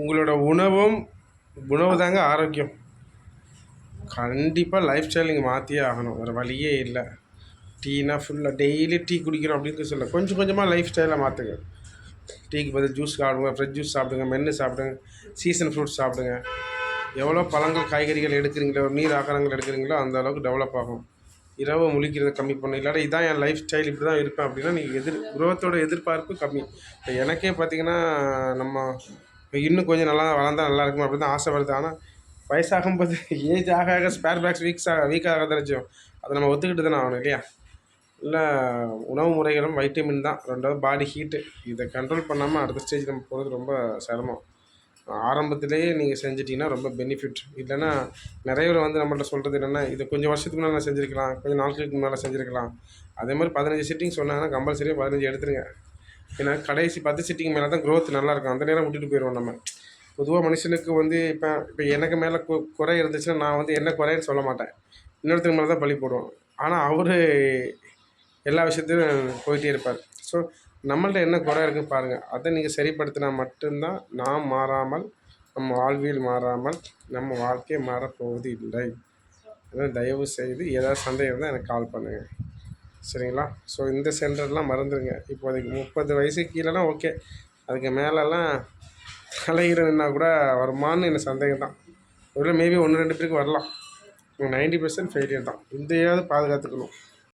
உங்களோட உணவும் உணவு தாங்க ஆரோக்கியம். கண்டிப்பாக லைஃப் ஸ்டைல் நீங்கள் மாற்றியே ஆகணும். வேறு வழியே இல்லை. டீனா ஃபுல்லாக டெய்லி டீ குடிக்கிறோம் அப்படின்னு சொல்ல. கொஞ்சம் கொஞ்சமாக லைஃப் ஸ்டைலை மாற்றுங்க டீக்கு பதில் ஜூஸ் சாப்பிடுங்க ஃப்ரெஷ் ஜூஸ் சாப்பிடுங்க மென்று சாப்பிடுங்க சீசன் ஃப்ரூட்ஸ் சாப்பிடுங்க. எவ்வளோ பழங்கள் காய்கறிகள் எடுக்கிறீங்களோ நீர் ஆகாரங்கள் எடுக்கிறீங்களோ அந்த அளவுக்கு டெவலப் ஆகும். இரவு முழிக்கிறத கம்மி பண்ணணும் இல்லாட்டி இதான் என் லைஃப் ஸ்டைல் இப்படி தான் இருப்பேன் அப்படின்னா நீங்கள் எதிர் குரோத்தோட எதிர்பார்ப்பு கம்மி. இப்போ எனக்கே பார்த்தீங்கன்னா நம்ம இன்னும் கொஞ்சம் நல்லா வளர்ந்தா நல்லா இருக்கும் அப்படி தான் ஆசைப்படுது. வருது ஆனால் வயசாகும்போது ஏஜ் ஆக ஆக ஸ்பேர் பேக்ஸ் வீக்ஸ் ஆக வீக் ஆக தெரிஞ்சும் அதை நம்ம ஒத்துக்கிட்டு தானே ஆகணும் இல்லையா? இல்லை உணவு முறைகளும் வைட்டமின் தான். ரெண்டாவது பாடி ஹீட்டு இதை கண்ட்ரோல் பண்ணாமல் அடுத்த ஸ்டேஜ் நம்ம போகிறது ரொம்ப சிரமம். ஆரம்பத்திலேயே நீங்கள் செஞ்சிட்டிங்கன்னா ரொம்ப பெனிஃபிட் இல்லைன்னா நிறைய பேர் வந்து நம்மள்ட்ட சொல்கிறது என்னென்னா இது கொஞ்சம் வருஷத்துக்கு முன்னாடி நான் செஞ்சுருக்கலாம். கொஞ்சம் நாட்களுக்கு முன்னால் செஞ்சுருக்கலாம். அதே மாதிரி பதினஞ்சு சிட்டிங் சொன்னாங்கன்னா கம்பல்சரியாக பதினஞ்சு எடுத்துருங்க. ஏன்னா கடைசி பத்து சிட்டிங் மேலே தான் க்ரோத் நல்லா இருக்கும். அந்த நேரம் விட்டுட்டு போயிடுவோம் நம்ம. பொதுவாக மனுஷனுக்கு வந்து இப்போ இப்போ எனக்கு மேலே கு குறை இருந்துச்சுன்னா நான் வந்து என்ன குறைன்னு சொல்ல மாட்டேன். இன்னொருத்தருக்கு மேலே தான் பழி போடுவோம். ஆனால் அவர் எல்லா விஷயத்தையும் போயிட்டே இருப்பார். ஸோ நம்மள்ட்ட என்ன குறை இருக்குன்னு பாருங்கள் அதை நீங்கள் சரிப்படுத்தினா மட்டும்தான் நாம் மாறாமல் நம்ம வாழ்வியல் மாறாமல் நம்ம வாழ்க்கையை மாறப்போவது இல்லை அதனால் தயவு செய்து ஏதாவது சந்தேகம் இருந்தால் எனக்கு கால் பண்ணுங்கள் சரிங்களா? ஸோ இந்த சென்டர்லாம் மறந்துடுங்க இப்போதைக்கு முப்பது வயசு கீழேனா ஓகே. அதுக்கு மேலெலாம் தலைகிறன்னா கூட வருமான்னு எனக்கு சந்தேகம் தான் ஒருவேளை மேபி ஒன்று ரெண்டு பேருக்கு வரலாம். நைன்டி பர்சன்ட் ஃபெயிலியர் தான். இதையாவது பாதுகாத்துக்கணும்.